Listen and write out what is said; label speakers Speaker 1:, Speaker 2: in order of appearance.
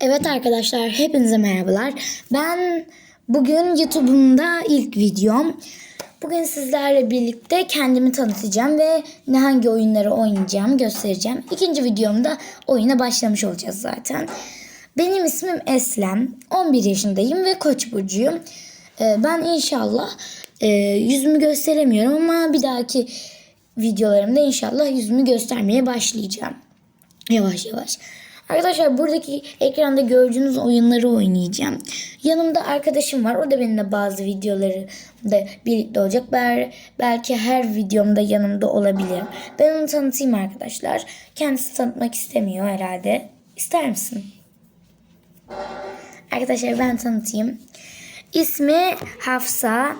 Speaker 1: Evet arkadaşlar hepinize merhabalar. Ben bugün YouTube'umda ilk videom. Bugün sizlerle birlikte kendimi tanıtacağım ve ne hangi oyunları oynayacağımı göstereceğim. İkinci videomda oyuna başlamış olacağız zaten. Benim ismim Eslem. 11 yaşındayım ve Koç burcuyum. Ee, Ben inşallah e, yüzümü gösteremiyorum ama bir dahaki videolarımda inşallah yüzümü göstermeye başlayacağım. Yavaş yavaş. Arkadaşlar buradaki ekranda gördüğünüz oyunları oynayacağım. Yanımda arkadaşım var. O da benimle bazı videoları da birlikte olacak. Bel- belki her videomda yanımda olabilir. Ben onu tanıtayım arkadaşlar. Kendisi tanıtmak istemiyor herhalde. İster misin? Arkadaşlar ben tanıtayım. İsmi Hafsa.